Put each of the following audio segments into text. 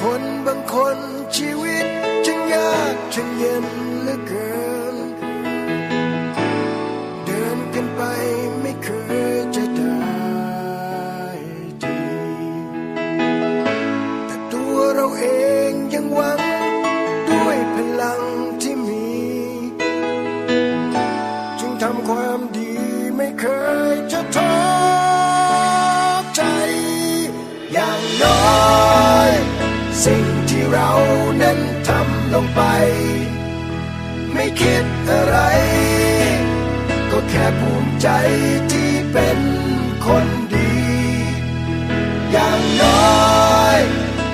คนบางคนชีวิต จึงยาก จึงเย็นเหลือเกิน ความดีไม่เคยจะท้อใจ อย่างน้อย สิ่งที่เรานั้นทำลงไป ไม่คิดอะไร ก็แค่ภูมิใจที่เป็นคนดี อย่างน้อย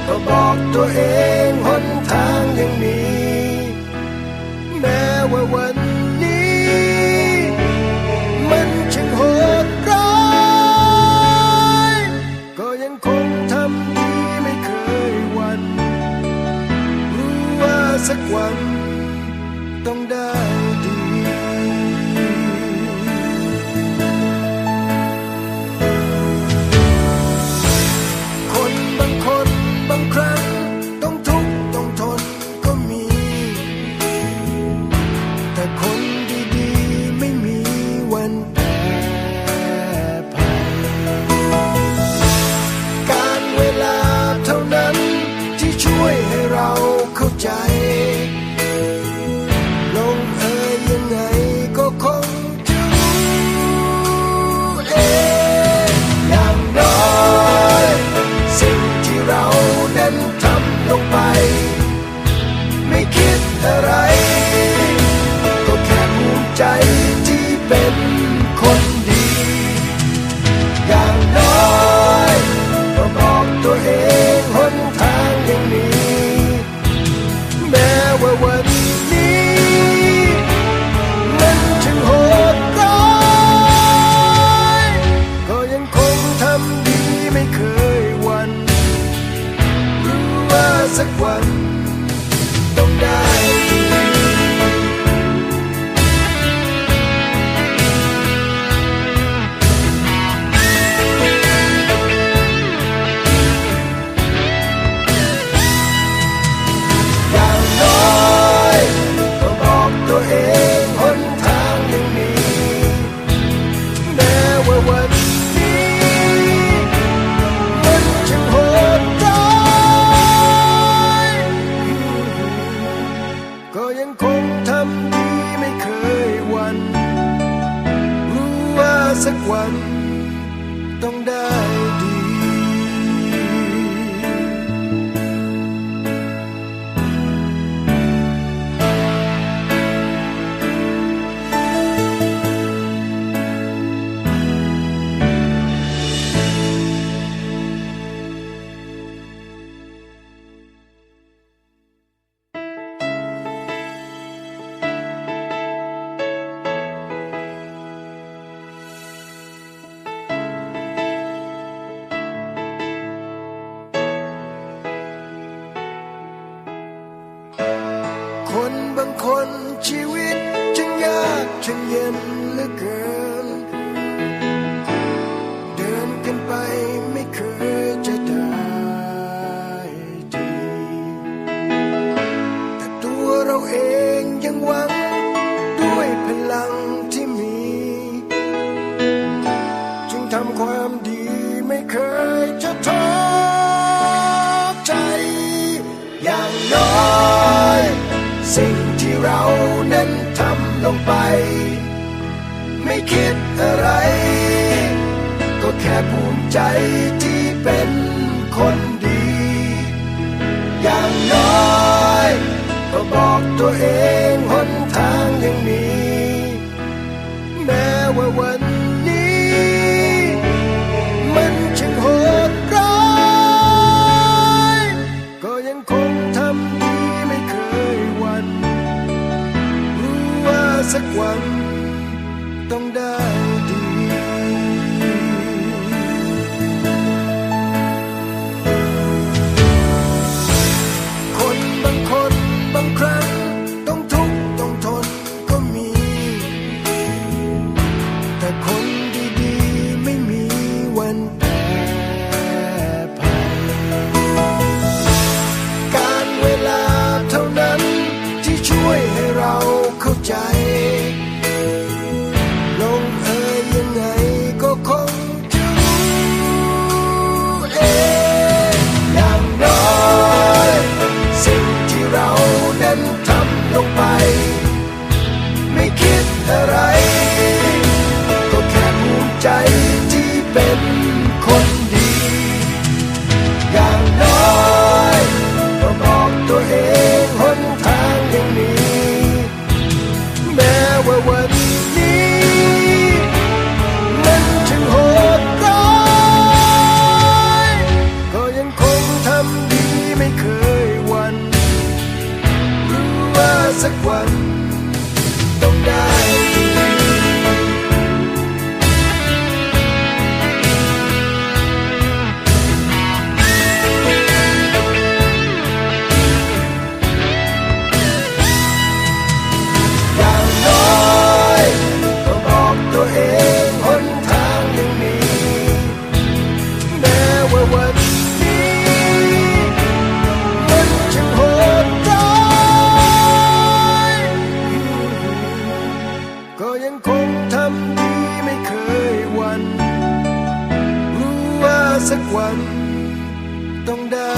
ก็บอกตัวเองหน sé cuándo. ใจที่เป็น ไม่คิดอะไร ก็แค่ภูมิใจที่เป็นคนดี อย่างน้อย ก็บอกตัวเอง sẽ quan tâm đau วันต้องได้